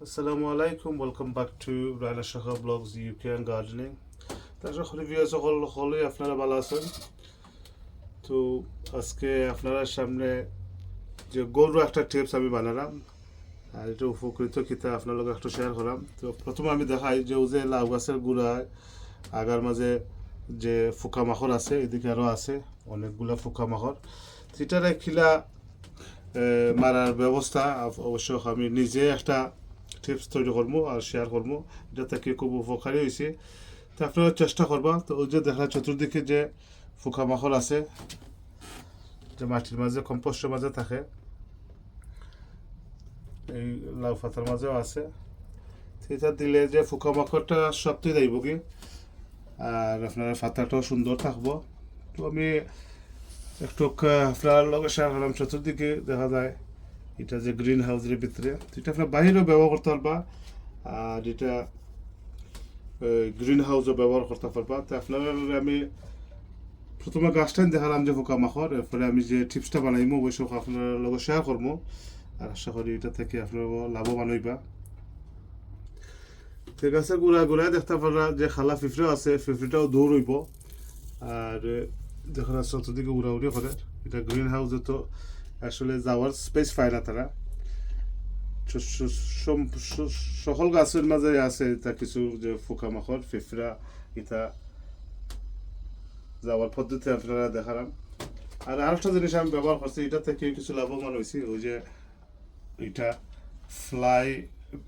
Assalamu alaikum, welcome back to Raila Shakha Blogs UK and Gardening. তো আশা করি viewers সকল সকলেই আপনারা ভালো আছেন? তো আজকে আপনারা সামনে যে গরু একটা টিপস আমি বানালাম আর এটা উপকৃত কিতা আপনার লগে একটু শেয়ার করলাম। তো প্রথমে আমি দেখাই যে ও যে লাউ গাছের গুড়ায় আগার মাঝে যে ফুকা মাখর আছে এদিকে আরও আছে অনেকগুলা ফুকা মাখর। সেটারে খিলা মারার ব্যবস্থা অবশ্য আমি নিজে একটা টিপস তৈরি করব আর শেয়ার করব। এটা থেকে খুব উপকারী হয়েছে তো আপনারা চেষ্টা করবা। তো ওই যে দেখা চতুর্দিকে যে ফুকা মাখল আছে, যে মাটির মাঝে, কম্পোস্টের মাঝে থাকে, এই লাউ পাতার মাঝেও আছে। সেটা দিলে যে ফুকা মাকড়টা সবটাই যাইব কি আর আপনার পাতাটাও সুন্দর থাকব। তো আমি একটু আপনার লগে শেয়ার করলাম, চতুর্দিকে দেখা যায়। এটা যে গ্রিন হাউসের ভিতরে এটা আপনার বাইরেও ব্যবহার করতে পারবা, আর এটা গ্রিন হাউসও ব্যবহার করতে পারবা। তো আপনার আমি প্রথমে গাছটা দেখালাম যে পোকা মাখর এরপরে আমি যে টিপসটা বানাইমো অবশ্য আপনার লগে শেয়ার করব আর আশা করি এটা থেকে আপনার লাভবান হইবা। ঠিক আছে গুড়া গুড়ায় দেখতে পারা যে খালা ফিফড়ে আছে, ফিফড়িটাও দৌড় হইব। আর, দেখা যাচ্ছে চতুর্দিকে উড়াউড়ি করে। এটা গ্রিন হাউসে তো আসলে যাওয়ার স্পেস পায় না তারা। সকল গাছের মাঝে আছে এটা কিছু যে পোকা মাকড় ফিফড়া এটা যাওয়ার পদ্ধতি আপনারা দেখালাম। আর আরেকটা জিনিস আমি ব্যবহার করছি, এটা থেকে কিছু লাভবান হয়েছি, ওই যে এটা ফ্লাই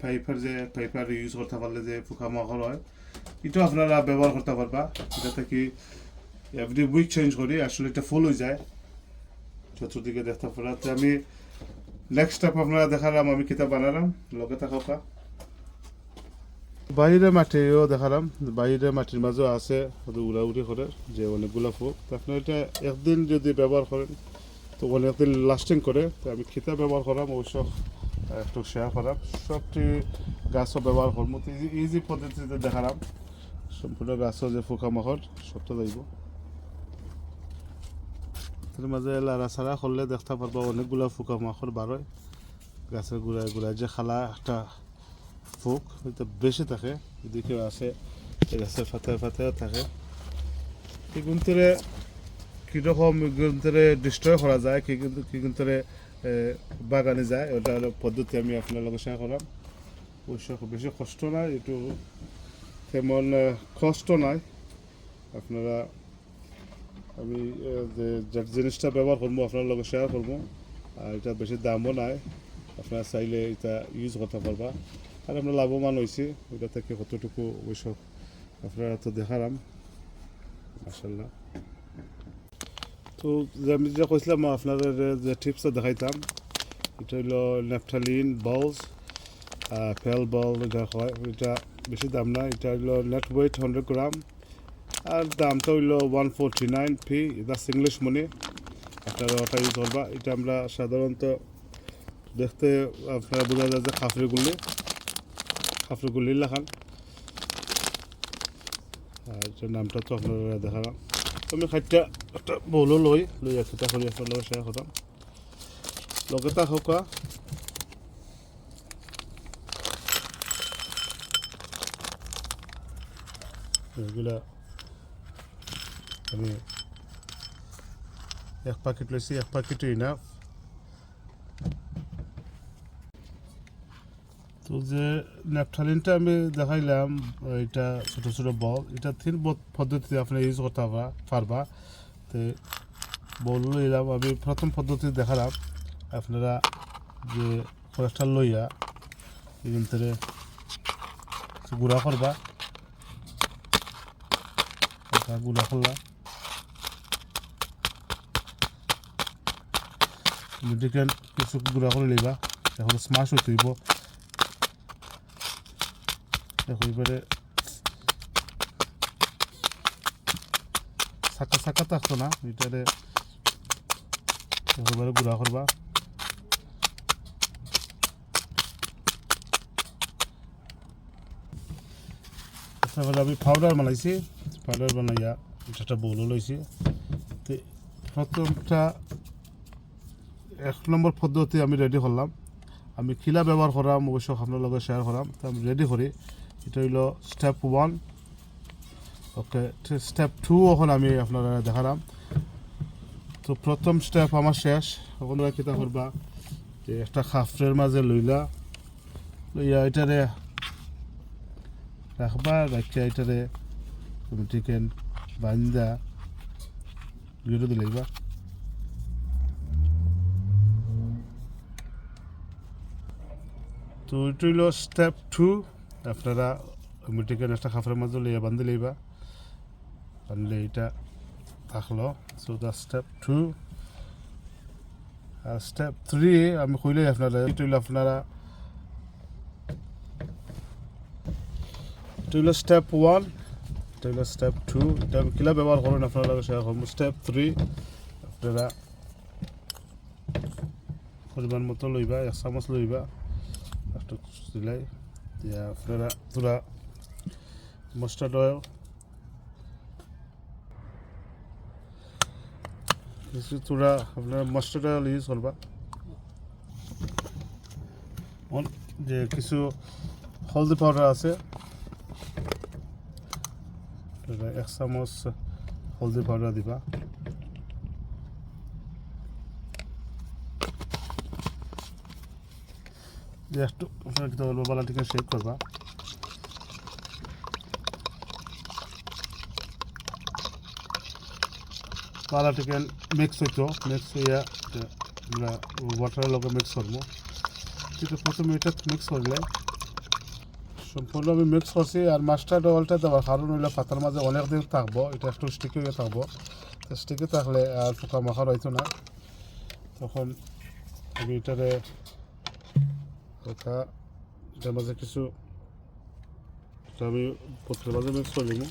পাইপার যে পাইপার ইউজ করতে পারলে যে পোকা মাকড় হয়, এটাও আপনারা ব্যবহার করতে পারবা। এটা থেকে এভরি উইক চেঞ্জ করি, আসলে এটা ফুল হয়ে যায়। চতুর্দিকে দেখতে পারা তো আমি নেক্সট স্টেপ আপনারা দেখালাম, আমি কিতাব বানালাম। লগে থাকা বাইরে মাঠেও দেখালাম। বাইরে মাটির মাঝেও আছে উড়াউড়ি করে, যে অনেকগুলো ফুক আপনার এটা একদিন যদি ব্যবহার করেন, তো অনেকদিন লাস্টিং করে, তো আমি খিতা ব্যবহার করাম, অবশ্য একটু শেয়ার করাম। সবটি গাছও ব্যবহার করব। তো ইজি পদ্ধতিতে দেখালাম। সম্পূর্ণ গাছও যে পোকা মাকড় সবটা যাইব তার মাঝে লাড়াছাড়া করলে দেখতে পারবা অনেকগুলো পোকা মাকড় বারোয়। গাছের গুড়ায় গুড়ায় যে খালা একটা ফুক হয়তো বেশি থাকে এদিকে আছে এই গাছের ফাতে ফাতেও থাকে। কি গুন্তরে কীরকম গুন্তরে ডিস্ট্রয় করা যায়, কি কিন্তু কি গুন্তরে বাগানে যায়, ওটা পদ্ধতি আমি আপনার লগে শেয়ার করলাম। খুব বেশি কষ্ট নাই, একটু তেমন কষ্ট নাই। আপনারা আমি যে জিনিসটা ব্যবহার করব, আপনার লগে শেয়ার করব, আর এটা বেশি দামও নাই। আপনারা চাইলে এটা ইউজ করতে পারবা। আর আমরা লাভবান হয়েছি এটা থেকে কতটুকু অবশ্য আপনারা তো দেখালাম মাসাল্লাহ তো আমি যে কইছিলাম, আপনাদের যে টিপসটা দেখাইতাম, এটা হইল ন্যাপথালিন বলস ফেল বল এটা হয়, এটা বেশি দাম না, এটা হইল নেট ওয়েট হান্ড্রেড গ্রাম আর দামটা হইল ওয়ান ফোরটি নাইন ফি এটা ইংলিশ মনি আপনারা ওটা ইউজ করবা, এটা আমরা সাধারণত দেখতে আপনারা বোঝা যায় যে খাফরি গুলি খাফরি গুলি লেখান আর নামটা তো আপনারা দেখালাম। আমি খাদ্যা একটা বলো লই লৈ একটা কৰি আপনার লগত শ্বেয়াৰ কৰাম লগতে হোকা এগুলা আমি এক প্যাকেট লইছি, এক প্যাকেট ইনাফ তো যে ন্যাপথালিনটা আমি দেখাইলাম, এটা ছোট ছোট বল, এটা তিন পদ্ধতিতে আপনি ইউজ করতে পারবা তো বল লইলাম, আমি প্রথম পদ্ধতি দেখালাম, আপনারা যে কয়েকটা লইয়া এখান থেকে গুঁড়া করবা। গুঁড়া করলা মিডিকেন কিছু গুঁড়া করে লইবা এখন স্মাশ হইতে হইব। দেখো এবারে সাকা সাকা থাকতো না, এটারে এবারে গুঁড়া করবা। তারপরে আমি পাউডার বানাইছি পাউডার বানাইয়া একটা বউলও লইছি। প্রথমটা এক নম্বর পদ্ধতি আমি রেডি করলাম। আমি খিলা ব্যবহার করাম অবশ্য আপনার লগে শেয়ার করাম। তো আমি রেডি করি। এটা হইল step one okay step two এখন আমি আপনারা দেখালাম। তো প্রথম স্টেপ আমার শেষ। আপনারা কিতা করবা? যে একটা খাফরের মাঝে লইলা, লইয়া এটারে রাখবা, রাখিয়া এটারে তুমি চিকেন বান্দা দুটো দিলাইবা তো এটা হইল স্টেপ টু আপনারা চিকেন একটা খাফরের মাঝে লইয়া বান্ধি লইবা। বানলে এটা থাকল। সো দ্য স্টেপ টু আর স্টেপ থ্রি আমি কইলে আপনারা, এটা হইল আপনারা, এটা হইল স্টেপ ওয়ান এটা হইল স্টেপ টু এটা আমি কিলা ব্যবহার করেন আপনারা শেয়ার করব। স্টেপ থ্রি আপনারা পরিমাণ মতো লইবা, এক চামচ লইবা। একটু দিলাই দিয়া আপনারা তোরা মাস্টার্ড অয়েল তোরা আপনার মাস্টার্ড অয়েল ইউজ করবা। যে কিছু হলদি পাউডার আছে এক চামচ হলদি পাউডার দিবা। একটু আপনার বলব বালা শেক করবা। বালা থেকে মিক্স হইতো মিক্স হইয়া ওয়াটারের লগে মিক্স করব। কিন্তু প্রথমে এটা মিক্স করলে সম্পূর্ণ আমি মিক্স করছি আর মাস্টার্ড অয়েলটা দেওয়ার কারণ হইলে পাতার মাঝে অনেক দিন থাকব, এটা একটু স্টিকি হয়ে থাকব। তো স্টিকি থাকলে আর পোকা মাখা রইতো না। তখন আমি এটারে হালকা এটার মাঝে কিছু আমি পত্রের মাঝে মিক্স করে দিব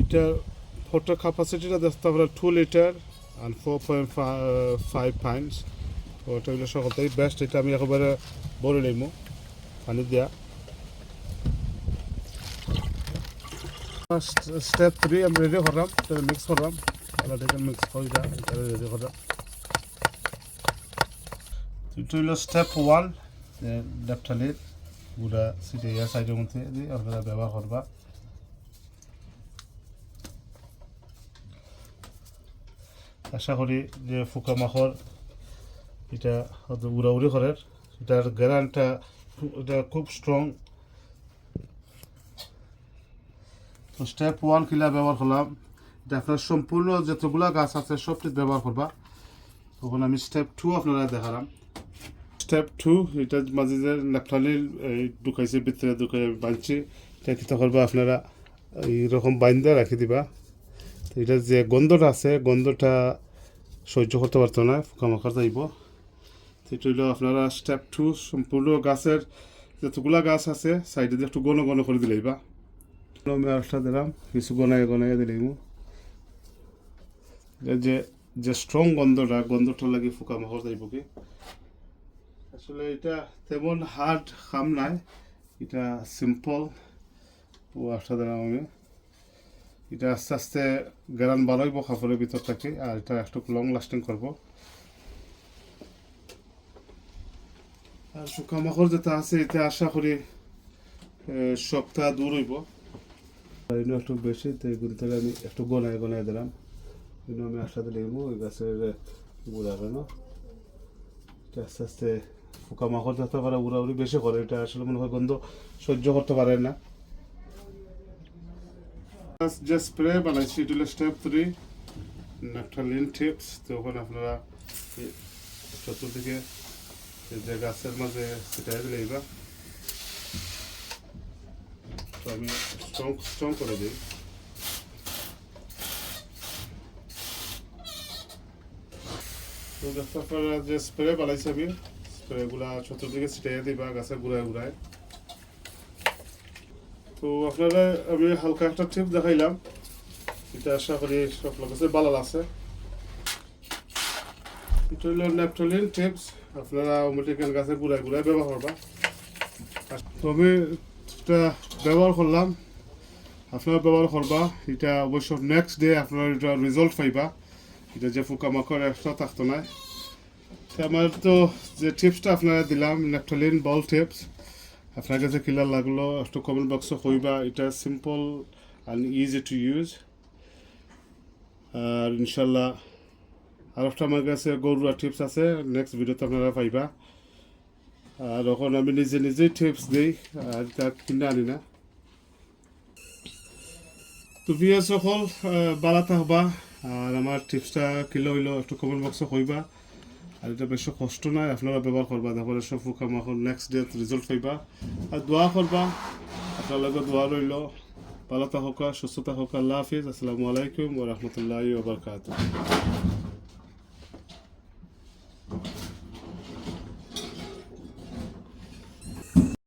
এটা ফটোর ক্যাপাসিটিটা দেখতে আপনার টু লিটার আর ফোর পয়েন্ট ফাইভ পাইন্টস তো ওটা হইল সকলটাই বেস্ট এটা আমি একেবারে বলে নিব পানি দিয়া স্টেপ থ্রি আমি রেডি করলাম মিক্স করলাম আলাদাকে মিক্স করে যা এটা রেডি করলাম এটা হইল স্টেপ ওয়ান লেফটালির গুড়া সিটিয়া সাইডের মধ্যে দিয়ে আপনারা ব্যবহার করবা। আশা করি যে পোকামাকড় এটা হয়তো উড়াউড়ি করে এটার গ্যারান্টটা এটা খুব স্ট্রং তো স্টেপ ওয়ান কিলা ব্যবহার করলাম। আপনার সম্পূর্ণ যতগুলা গাছ আছে, সবটি ব্যবহার করবা। তখন আমি স্টেপ টু আপনারা দেখালাম। স্টেপ টু এটা মাঝে যে এই ঢুকাইছে, ভিতরে ঢুকাই বাঁধছি, এটা কিতা করবা আপনারা এইরকম বাইন্দা রাখি দিবা। তো এটা যে গন্ধটা আছে, গন্ধটা সহ্য করতে পারতো না, পোকামাকড় যাইব। এটা হইল আপনারা স্টেপ টু সম্পূর্ণ গাছের যতগুলা গাছ আছে, সাইডে একটু ঘন ঘন করে দিলেই বা। আরেকটা দিলাম কিছু গনায় গনায় দিলেই যে যে স্ট্রং গন্ধটা গন্ধটা লাগে পোকামাকড় যাইব কি আসলে এটা তেমন হার্ড খাম নাই এটা সিম্পল আরেকটা দিলাম আমি এটা আস্তে আস্তে গ্যারান বাড়াইব কাপড়ের ভিতর থেকে আর এটা একটু লং লাস্টিং করব আর পোকামাকড় যেটা আছে এটা আশা করি সপ্তাহ দূর হইব এগুলো একটু বেশি তো এগুলো থেকে আমি একটু গনায় গনায় দিলাম। কিন্তু আমি একসাথে লিখব ওই গাছের গুঁড়া কেন আস্তে আস্তে পোকামাকড় যেতে পারে, উড়াউড়ি বেশি করে, এটা আসলে মনে হয় গন্ধ সহ্য করতে পারে না। যে স্প্রে বানাইছি, এটা হলো স্টেপ থ্রি ন্যাপথালিন টিপস তখন আপনারা এই চতুর্দিকে যে গাছের মাঝে ছিটাই দিলে তো আমি স্ট্রং স্ট্রং করে দিই তো দেখতে আপনারা যে স্প্রে বানাইছি আমি স্প্রেগুলা চতুর্দিকে ছিটাই দিবা গাছের গুড়ায় গুড়ায় তো আপনারা আমি হালকা একটা টিপ দেখাইলাম এটা আশা করি সকলের কাছে ভালো লাগছে এটা হইল ন্যাপথলিন টিপস আপনারা অমেটিক্যান গাছে গুড়ায় গুড়ায় ব্যবহার করবা আর তো আমি ব্যবহার করলাম আপনারা ব্যবহার করবা, এটা অবশ্য নেক্সট ডে আপনারা এটা রেজাল্ট পাইবা। এটা যে পোকামাকড় একটা থাকতো না। আমার তো যে টিপসটা আপনারা দিলাম নেপথলিন বল টিপস আপনার কাছে কিলার লাগল, একটু কমেন্ট বক্সে কইবা, এটা simple and easy to use আর ইনশাল্লাহ আর একটা আমার কাছে গরুয়া টিপস আছে নেক্সট ভিডিওতে আপনারা পাইবা। আর এখন আমি নিজে নিজেই টিপস দিই, আর কিনে আনি না। তো প্রিয় সকল বালা থাকবা আর আমার টিপসটা কিলো হইল একটু কমেন্ট বক্সে কইবা। আর এটা বেশি কষ্ট নাই, আপনারা ব্যবহার করবা তারপরে সব পোকামাকড় নেক্সট ডে রেজাল্ট পাইবা। আর দোয়া করবা আপনার লগে দোয়া রইল ভালো থাকা সুস্থতা হোক আল্লাহ হাফিজ। আসসালামু আলাইকুম ওরহমতুল্লাহ ওবরকাত